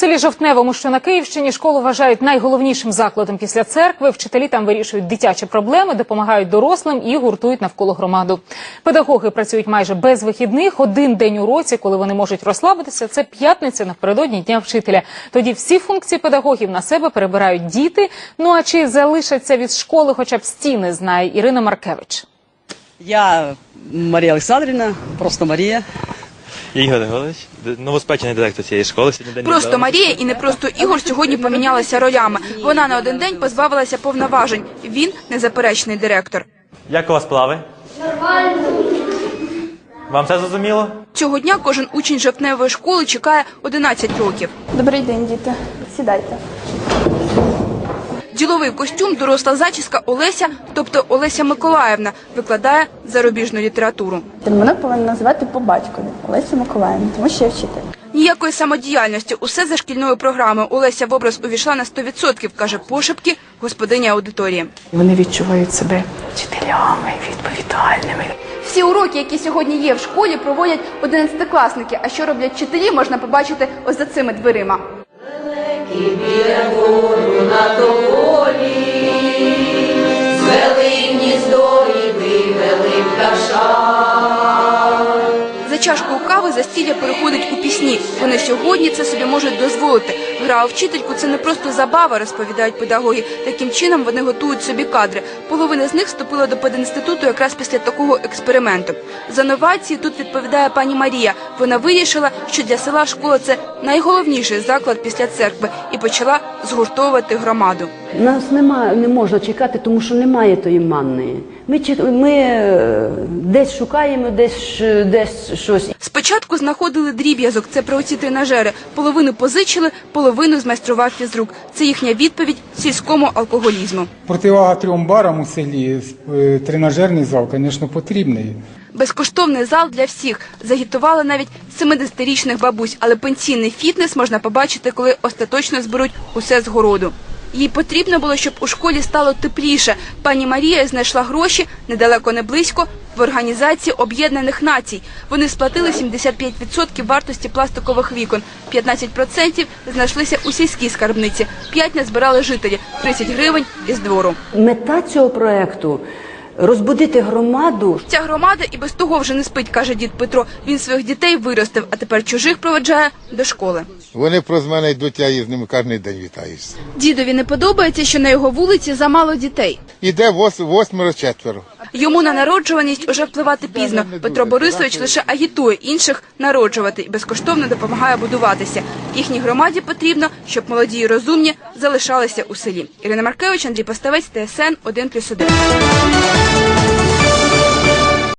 селі Жовтневому, що на Київщині, школу вважають найголовнішим закладом після церкви. Вчителі там вирішують дитячі проблеми, допомагають дорослим і гуртують навколо громаду. Педагоги працюють майже без вихідних. Один день у році, коли вони можуть розслабитися, це п'ятниця напередодні дня вчителя. Тоді всі функції педагогів на себе перебирають діти. Ну а чи залишаться від школи, хоча б стіни, знає Ірина Маркевич. Я Марія Олександрівна, просто Марія. Ігор Григорович, новоспечений директор цієї школи. Сьогодні день Просто незалежності. Марія і не просто Ігор сьогодні помінялися ролями. Вона на один день позбавилася повноважень. Він незаперечний директор. Як у вас справи? Нормально. Вам все зрозуміло? Цього дня кожен учень жовтневої школи чекає 11 років. Добрий день, діти. Сідайте. Діловий костюм, доросла зачіска Олеся, тобто Олеся Миколаївна, викладає зарубіжну літературу. Мене повинні називати по батькові Олеся Миколаївна, тому що я вчитель. Ніякої самодіяльності, усе за шкільною програмою. Олеся в образ увійшла на 100%, каже пошепки господиня аудиторії. Вони відчувають себе вчителями, відповідальними. Всі уроки, які сьогодні є в школі, проводять одинадцятикласники. А що роблять вчителі, можна побачити ось за цими дверима. За чашкою кави застілля переходить у пісні. Вони сьогодні це собі можуть дозволити. Гра вчительку це не просто забава, розповідають педагоги. Таким чином вони готують собі кадри. Половина з них вступила до пединституту якраз після такого експерименту. За новації тут відповідає пані Марія. Вона вирішила, що для села школа це найголовніший заклад після церкви і почала згуртовувати громаду. Нас немає, не можна чекати, тому що немає тої манни. Ми, чек- ми е, десь шукаємо, десь, десь щось. Спочатку знаходили дріб'язок, це про оці тренажери. Половину позичили, половину змайстрував фізрук. Це їхня відповідь сільському алкоголізму. Противага трьом барам у селі е, тренажерний зал, звісно, потрібний. Безкоштовний зал для всіх. Загітували навіть 70-річних бабусь, але пенсійний фітнес можна побачити, коли остаточно зберуть усе з городу. Їй потрібно було, щоб у школі стало тепліше. Пані Марія знайшла гроші недалеко не близько в організації Об'єднаних Націй. Вони сплатили 75% вартості пластикових вікон. 15% знайшлися у сільській скарбниці. 5 назбирали жителі, 30 гривень із двору. Мета цього проекту розбудити громаду. Ця громада і без того вже не спить, каже дід Петро. Він своїх дітей виростив, а тепер чужих проведжає до школи. Вони про мене йдуть, я з ними кожен день вітаюся. Дідові не подобається, що на його вулиці замало дітей. Іде вос, восьмеро четверо. Йому на народжуваність уже впливати пізно. Петро Борисович лише агітує інших народжувати і безкоштовно допомагає будуватися. Їхній громаді потрібно, щоб молоді і розумні залишалися у селі. Ірина Маркевич, Андрій Поставець, ТСН 1+,1.